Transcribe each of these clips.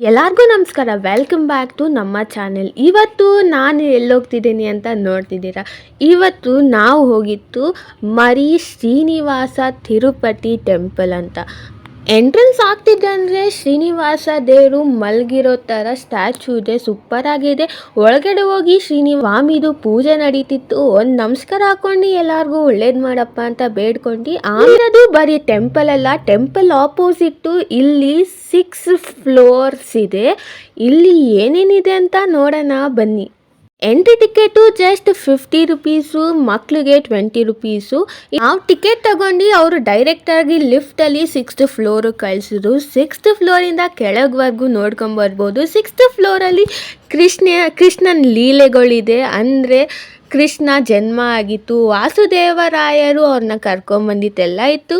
ಎಲ್ಲರಿಗೂ ನಮಸ್ಕಾರ. Welcome back to ನಮ್ಮ ಚಾನೆಲ್ ಇವತ್ತು ನಾನು ಎಲ್ಲೋಗ್ತಿದ್ದೀನಿ ಅಂತ ನೋಡ್ತಿದ್ದೀರಾ? ಇವತ್ತು ನಾವು ಹೋಗಿತ್ತು ಮರಿ ಶ್ರೀನಿವಾಸ ತಿರುಪತಿ ಟೆಂಪಲ್ ಅಂತ. ಎಂಟ್ರೆನ್ಸ್ ಆಗ್ತಿದ್ದಂದರೆ ಶ್ರೀನಿವಾಸ ದೇವರು ಮಲಗಿರೋ ಥರ ಸ್ಟ್ಯಾಚು ಇದೆ, ಸೂಪರ್ ಆಗಿದೆ. ಒಳಗಡೆ ಹೋಗಿ ಶ್ರೀನಿವಾಮಿದು ಪೂಜೆ ನಡೀತಿತ್ತು. ಒಂದು ನಮಸ್ಕಾರ ಹಾಕೊಂಡು ಎಲ್ಲಾರ್ಗೂ ಒಳ್ಳೇದು ಮಾಡಪ್ಪ ಅಂತ ಬೇಡ್ಕೊಂಡು ಆಮೇಲೆ ಬರೀ ಟೆಂಪಲ್ ಅಲ್ಲ, ಟೆಂಪಲ್ ಆಪೋಸಿಟ್ಟು ಇಲ್ಲಿ ಸಿಕ್ಸ್ ಫ್ಲೋರ್ಸ್ ಇದೆ. ಇಲ್ಲಿ ಏನೇನಿದೆ ಅಂತ ನೋಡೋಣ ಬನ್ನಿ. Entry ticket just fifty rupees ಮಕ್ಕಳಿಗೆ ಟ್ವೆಂಟಿ ರುಪೀಸು. ನಾವು ಟಿಕೆಟ್ ತಗೊಂಡು ಅವರು ಡೈರೆಕ್ಟಾಗಿ ಲಿಫ್ಟಲ್ಲಿ ಸಿಕ್ಸ್ತ್ ಫ್ಲೋರ್ ಕಳಿಸಿದ್ರು. ಸಿಕ್ಸ್ತ್ ಫ್ಲೋರಿಂದ ಕೆಳಗ್ವರೆಗೂ ನೋಡ್ಕೊಂಬರ್ಬೋದು ಸಿಕ್ಸ್ತ್ ಫ್ಲೋರಲ್ಲಿ ಕೃಷ್ಣ, ಕೃಷ್ಣನ ಲೀಲೆಗಳಿದೆ. ಅಂದರೆ ಕೃಷ್ಣ ಜನ್ಮ ಆಗಿತ್ತು. ವಾಸುದೇವರಾಯರು ಅವ್ರನ್ನ ಕರ್ಕೊಂಬಂದಿದ್ದೆಲ್ಲ ಇತ್ತು.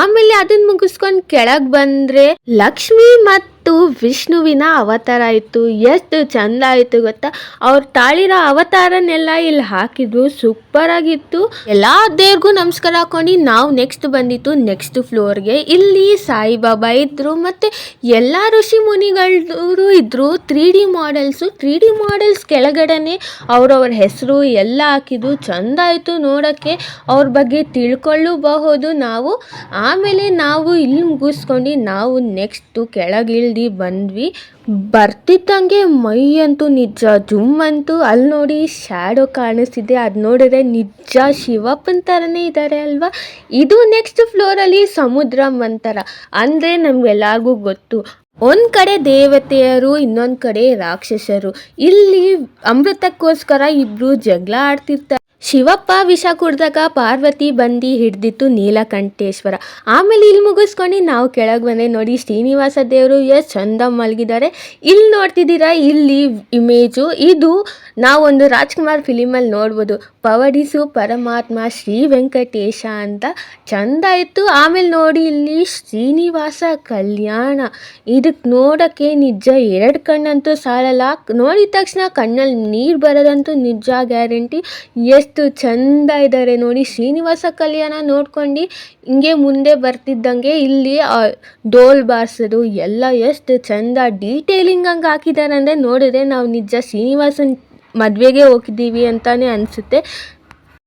ಆಮೇಲೆ ಅದನ್ನ ಮುಗಿಸ್ಕೊಂಡು ಕೆಳಗೆ ಬಂದರೆ ಲಕ್ಷ್ಮಿ ಮತ್ತು ವಿಷ್ಣುವಿನ ಅವತಾರ ಇತ್ತು ಎಷ್ಟು ಚಂದ ಆಯಿತು ಗೊತ್ತಾ? ಅವ್ರು ತಾಳಿರೋ ಅವತಾರನೆಲ್ಲ ಇಲ್ಲಿ ಹಾಕಿದ್ರು. ಸೂಪರ್ ಆಗಿತ್ತು. ಎಲ್ಲ ದೇವ್ರಿಗೂ ನಮಸ್ಕಾರ ಹಾಕೊಂಡು ನಾವು ನೆಕ್ಸ್ಟ್ ಬಂದಿತ್ತು. ನೆಕ್ಸ್ಟ್ ಫ್ಲೋರ್ಗೆ ಇಲ್ಲಿ ಸಾಯಿಬಾಬಾ ಇದ್ರು ಮತ್ತೆ ಎಲ್ಲ ಋಷಿ ಮುನಿಗಳೂ ಇದ್ರು. Three D models three D models ಕೆಳಗಡೆನೆ ಅವ್ರವ್ರ ಹೆಸರು ಎಲ್ಲ ಹಾಕಿದ್ರು. ಚಂದ ಆಯಿತು ನೋಡೋಕ್ಕೆ. ಅವ್ರ ಬಗ್ಗೆ ತಿಳ್ಕೊಳ್ಳಬಹುದು ನಾವು. ಆಮೇಲೆ ನಾವು ಇಲ್ಲಿ ಮುಗಿಸ್ಕೊಂಡು ನಾವು ನೆಕ್ಸ್ಟು ಕೆಳಗಿಳ್ದು ಬಂದ್ವಿ. ಬರ್ತಿದ್ದಂಗೆ ಮೈ ಅಂತೂ ನಿಜ, ಜುಮ್ ಅಂತೂ ಅಲ್ಲಿ ನೋಡಿ ಶ್ಯಾಡೋ ಕಾಣಿಸ್ತಿದೆ. ಅದು ನೋಡಿದ್ರೆ ನಿಜ ಶಿವಪ್ಪನ ಥರನೇ ಇದ್ದಾರೆ ಅಲ್ವಾ? ಇದು ನೆಕ್ಸ್ಟ್ ಫ್ಲೋರಲ್ಲಿ ಸಮುದ್ರ ಮಂತರ ಅಂದರೆ ನಮಗೆಲ್ಲರಿಗೂ ಗೊತ್ತು. ಒಂದು ಕಡೆ ದೇವತೆಯರು, ಇನ್ನೊಂದು ಕಡೆ ರಾಕ್ಷಸರು. ಇಲ್ಲಿ ಅಮೃತಕ್ಕೋಸ್ಕರ ಇಬ್ರು ಜಗಳ ಆಡ್ತಿರ್ತಾರೆ. ಶಿವಪ್ಪ ವಿಷ ಕುಡ್ದಾಗ ಪಾರ್ವತಿ ಬಂದು ಹಿಡ್ದಿತ್ತು ನೀಲಕಂಠೇಶ್ವರ. ಆಮೇಲೆ ಇಲ್ಲಿ ಮುಗಿಸ್ಕೊಂಡು ನಾವು ಕೆಳಗೆ ಬಂದೆ. ನೋಡಿ, ಶ್ರೀನಿವಾಸ ದೇವರು ಎಷ್ಟು ಚಂದ ಮಲಗಿದ್ದಾರೆ. ಇಲ್ಲಿ ನೋಡ್ತಿದ್ದೀರಾ? ಇಲ್ಲಿ ಇಮೇಜು ಇದು ನಾವೊಂದು ರಾಜ್ಕುಮಾರ್ ಫಿಲಿಮಲ್ಲಿ ನೋಡ್ಬೋದು. ಪವಡಿಸು ಪರಮಾತ್ಮ ಶ್ರೀ ವೆಂಕಟೇಶ ಅಂತ ಚಂದ ಇತ್ತು. ಆಮೇಲೆ ನೋಡಿ, ಇಲ್ಲಿ ಶ್ರೀನಿವಾಸ ಕಲ್ಯಾಣ. ಇದಕ್ಕೆ ನೋಡೋಕ್ಕೆ ನಿಜ ಎರಡು ಕಣ್ಣಂತೂ ಸಾಲಲ್ಲ. ನೋಡಿದ ತಕ್ಷಣ ಕಣ್ಣಲ್ಲಿ ನೀರು ಬರೋದಂತೂ ನಿಜ ಗ್ಯಾರಂಟಿ ಎಷ್ಟು ಚಂದ ಇದ್ದಾರೆ ನೋಡಿ. ಶ್ರೀನಿವಾಸ ಕಲ್ಯಾಣ ನೋಡ್ಕೊಂಡು ಹಿಂಗೆ ಮುಂದೆ ಬರ್ತಿದ್ದಂಗೆ ಇಲ್ಲಿ ಡೋಲ್ ಬಾರ್ಸೋದು ಎಲ್ಲ ಎಷ್ಟು ಚಂದ ಡೀಟೇಲಿಂಗ್ ಹಂಗೆ ಹಾಕಿದ್ದಾರೆ ಅಂದರೆ ನೋಡಿದ್ರೆ ನಾವು ನಿಜ ಶ್ರೀನಿವಾಸನ್ ಮದುವೆಗೆ ಹೋಗಿದ್ದೀವಿ ಅಂತಾನೆ ಅನಿಸುತ್ತೆ.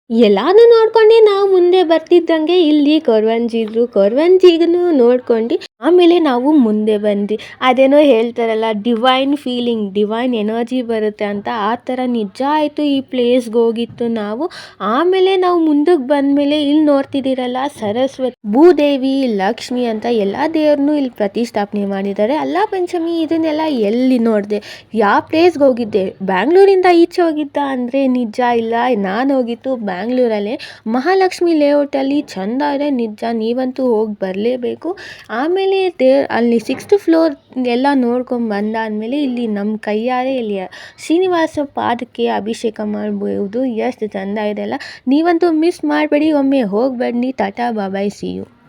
ಎಲ್ಲಾನು ನೋಡ್ಕೊಂಡು ನಾವು ಮುಂದೆ ಬರ್ತಿದ್ದಂಗೆ ಇಲ್ಲಿ ಕೊರವಂಜಿದ್ರು. ಕೊರವಂಜಿಗೂ ನೋಡ್ಕೊಂಡು ಆಮೇಲೆ ನಾವು ಮುಂದೆ ಬಂದ್ವಿ. ಅದೇನೋ ಹೇಳ್ತಾರಲ್ಲ ಡಿವೈನ್ ಫೀಲಿಂಗ್ ಡಿವೈನ್ ಎನರ್ಜಿ ಬರುತ್ತೆ ಅಂತ. ಆ ಥರ ನಿಜ ಆಯಿತು ಈ ಪ್ಲೇಸ್ಗೆ ಹೋಗಿತ್ತು ನಾವು. ಆಮೇಲೆ ನಾವು ಮುಂದಕ್ಕೆ ಬಂದಮೇಲೆ ಇಲ್ಲಿ ನೋಡ್ತಿದ್ದೀರಲ್ಲ, ಸರಸ್ವತಿ, ಭೂದೇವಿ, ಲಕ್ಷ್ಮಿ ಅಂತ ಎಲ್ಲ ದೇವ್ರನ್ನೂ ಇಲ್ಲಿ ಪ್ರತಿಷ್ಠಾಪನೆ ಮಾಡಿದ್ದಾರೆ. ಅಲ್ಲ ಪಂಚಮಿ, ಇದನ್ನೆಲ್ಲ ಎಲ್ಲಿ ನೋಡಿದೆ? ಯಾವ ಪ್ಲೇಸ್ಗೆ ಹೋಗಿದ್ದೆ? ಬ್ಯಾಂಗ್ಳೂರಿಂದ ಈಚೆ ಹೋಗಿದ್ದ ಅಂದರೆ ನಿಜ ಇಲ್ಲ. ನಾನು ಹೋಗಿತ್ತು ಬ್ಯಾಂಗ್ಳೂರಲ್ಲೇ. ಮಹಾಲಕ್ಷ್ಮಿ ಲೇಔಟಲ್ಲಿ ಚಂದ ಇದೆ, ನಿಜ. ನೀವಂತೂ ಹೋಗಿ ಬರಲೇಬೇಕು. ಆಮೇಲೆ ದೇ ಅಲ್ಲಿ ಸಿಕ್ಸ್ತ್ ಫ್ಲೋರ್ ಎಲ್ಲ ನೋಡ್ಕೊಂಡು ಬಂದಾದಮೇಲೆ ಇಲ್ಲಿ ನಮ್ಮ ಕೈಯಾರೆ ಇಲ್ಲಿ ಶ್ರೀನಿವಾಸ ಪಾದಕ್ಕೆ ಅಭಿಷೇಕ ಮಾಡ್ಬೋದು. ಎಷ್ಟು ಚಂದ ಇದೆ ಅಲ್ಲ. ನೀವಂತೂ ಮಿಸ್ ಮಾಡಬೇಡಿ, ಒಮ್ಮೆ ಹೋಗಿ ಬನ್ನಿ ಟಾಟಾ ಬಾಬಾಯ್ ಸಿ ಯು